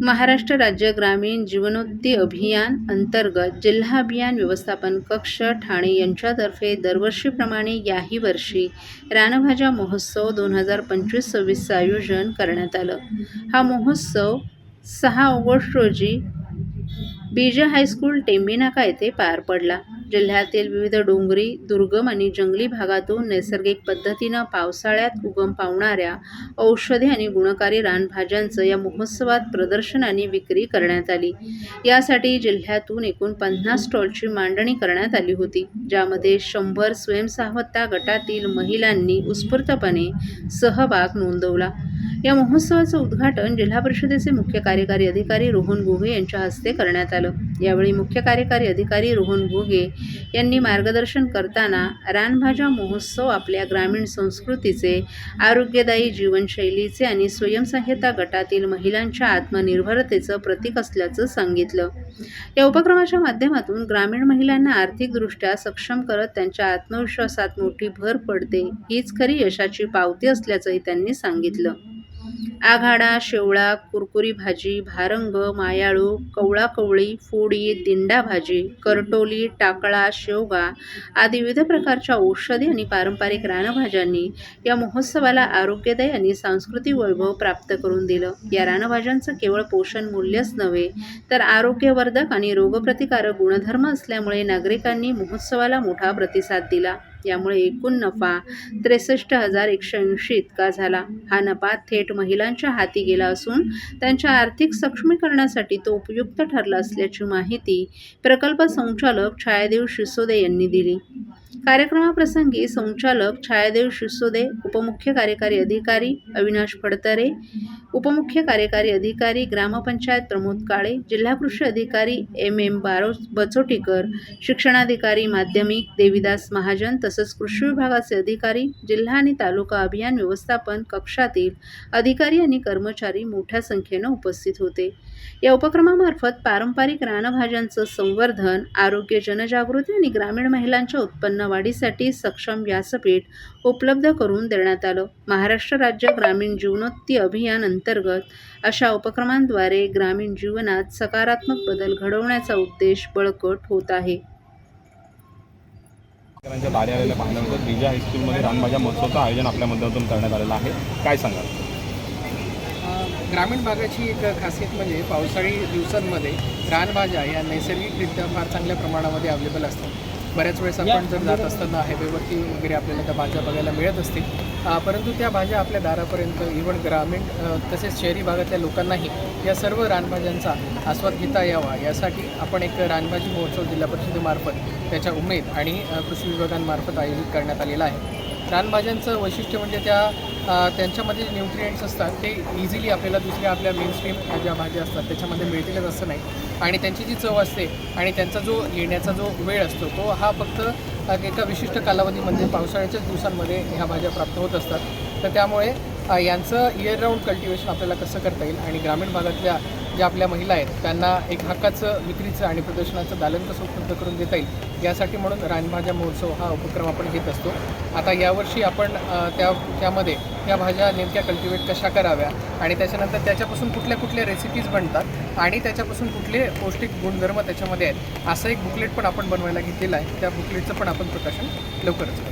महाराष्ट्र राज्य ग्रामीण जीवनोद्धी अभियान अंतर्गत जिल्हा अभियान व्यवस्थापन कक्ष ठाणे यांच्यातर्फे दरवर्षीप्रमाणे याही वर्षी रानभाज्या महोत्सव दोन हजार पंचवीस सव्वीसचं आयोजन करण्यात आलं. हा महोत्सव सहा ऑगस्ट रोजी बीजे हायस्कूल टेंबीनाका येथे पार पडला. जिल्ह्यातील विविध डोंगरी दुर्गम आणि जंगली भागातून नैसर्गिक पद्धतीनं पावसाळ्यात उगम पावणाऱ्या औषधी आणि गुणकारी रानभाज्यांचं या महोत्सवात प्रदर्शन आणि विक्री करण्यात आली. यासाठी जिल्ह्यातून एकूण पन्नास स्टॉलची मांडणी करण्यात आली होती. ज्यामध्ये शंभर स्वयंसहायता गटातील महिलांनी उत्स्फूर्तपणे सहभाग नोंदवला. या महोत्सवाचं उद्घाटन जिल्हा परिषदेचे मुख्य कार्यकारी अधिकारी रोहन गोघे यांच्या हस्ते करण्यात आलं. यावेळी मुख्य कार्यकारी अधिकारी रोहन गोगे यांनी मार्गदर्शन करताना रानभाज्या महोत्सव आपल्या ग्रामीण संस्कृतीचे आरोग्यदायी जीवनशैलीचे आणि स्वयंसहायता गटातील महिलांच्या आत्मनिर्भरतेचं प्रतीक असल्याचं सांगितलं. या उपक्रमाच्या माध्यमातून ग्रामीण महिलांना आर्थिकदृष्ट्या सक्षम करत त्यांच्या आत्मविश्वासात मोठी भर पडते. हीच खरी यशाची पावती असल्याचंही त्यांनी सांगितलं. आघाडा शेवळा कुरकुरी भाजी भारंग मायाळू कवळा कवळी फोडी दिंडा भाजी करटोली टाकळा शेवगा आदी विविध प्रकारच्या औषधी आणि पारंपरिक रानभाज्यांनी या महोत्सवाला आरोग्यदायी आणि सांस्कृतिक वैभव प्राप्त करून दिलं. या रानभाज्यांचं केवळ पोषण मूल्यच नव्हे तर आरोग्यवर्धक आणि रोगप्रतिकारक गुणधर्म असल्यामुळे नागरिकांनी महोत्सवाला मोठा प्रतिसाद दिला. यामुळे एकूण नफा त्रेसष्ट हजार एकशे ऐंशी इतका झाला. हा नफा थेट महिलांच्या हाती गेला असून त्यांच्या आर्थिक सक्षमीकरणासाठी तो उपयुक्त ठरला असल्याची माहिती प्रकल्प संचालक छायादेव शिसोदे यांनी दिली. कार्यक्रमाप्रसंगी संचालक छायादेव शिसोदे उपमुख्य कार्यकारी अधिकारी अविनाश फडतरे उपमुख्य कार्यकारी अधिकारी ग्रामपंचायत प्रमोद काळे जिल्हा कृषी अधिकारी एम एम बारो बचोटीकर शिक्षणाधिकारी माध्यमिक देविदास महाजन तसंच कृषी विभागाचे अधिकारी जिल्हा आणि तालुका अभियान व्यवस्थापन कक्षातील अधिकारी आणि कर्मचारी मोठ्या संख्येनं उपस्थित होते. या उपक्रमामार्फत पारंपरिक रानभाज्यांचं संवर्धन आरोग्य जनजागृती आणि ग्रामीण महिलांच्या उत्पन्न वाढीसाठी सक्षम व्यासपीठ उपलब्ध करून देण्यात आलं. महाराष्ट्र राज्य ग्रामीण जीवनोन्नती अभियान अंतर्गत अशा उपक्रमांद्वारे ग्रामीण जीवनात सकारात्मक बदल घडवण्याचा उद्देश बळकट होत आहे. शेतकऱ्यांच्या दारी आलेल्या पाहण्यानंतर बीजा हायस्कूलमध्ये रानभाज्या महोत्सवाचं आयोजन आपल्या माध्यमातून करण्यात आलेलं आहे. काय सांगाल? अ, ग्रामीण भागाची एक खासियत म्हणजे पावसाळी दिवसांमध्ये रानभाज्या या नैसर्गिकरित्या फार चांगल्या प्रमाणामध्ये अवेलेबल असतात. बऱ्याच वेळेस आपण जर जात असताना हायवेवरती वगैरे आपल्याला त्या भाज्या बघायला मिळत असतील. परंतु त्या भाज्या आपल्या दारापर्यंत इव्हन ग्रामीण तसेच शहरी भागातल्या लोकांनाही या सर्व रानभाज्यांचा आस्वाद घेता यावा. यासाठी आपण एक रानभाजी महोत्सव जिल्हा परिषदेमार्फत त्याच्या उमेद आणि कृषी विभागांमार्फत आयोजित करण्यात आलेला आहे. रानभाज्यांचं वैशिष्ट्य म्हणजे त्या त्यांच्यामध्ये जे न्यूट्रिएंट्स असतात ते इझिली आपल्याला दुसऱ्या आपल्या मेनस्ट्रीम ज्या भाज्या असतात त्याच्यामध्ये मिळतीलच असं नाही. आणि त्यांची जी चव असते आणि त्यांचा जो येण्याचा जो वेळ असतो तो हा फक्त एका विशिष्ट कालावधीमध्ये पावसाळ्याच्याच दिवसांमध्ये ह्या भाज्या प्राप्त होत असतात. तर त्यामुळे यांचं इयर राऊंड कल्टिवेशन आपल्याला कसं करता येईल आणि ग्रामीण भागातल्या ज्या आपल्या महिला आहेत त्यांना एक हक्काचं विक्रीचं आणि प्रदर्शनाचं दालन कसं उपलब्ध करून देता येईल यासाठी म्हणून रानभाज्या महोत्सव हा उपक्रम आपण घेत असतो. आता यावर्षी आपण त्या त्यामध्ये त्या भाज्या नेमक्या कल्टिवेट कशा कराव्या आणि त्याच्यानंतर त्याच्यापासून कुठल्या कुठल्या रेसिपीज बनतात आणि त्याच्यापासून कुठले पौष्टिक गुणधर्म त्याच्यामध्ये आहेत असं एक बुकलेट पण आपण बनवायला घेतलेलं आहे. त्या बुकलेटचं पण आपण प्रकाशन लवकरच करू.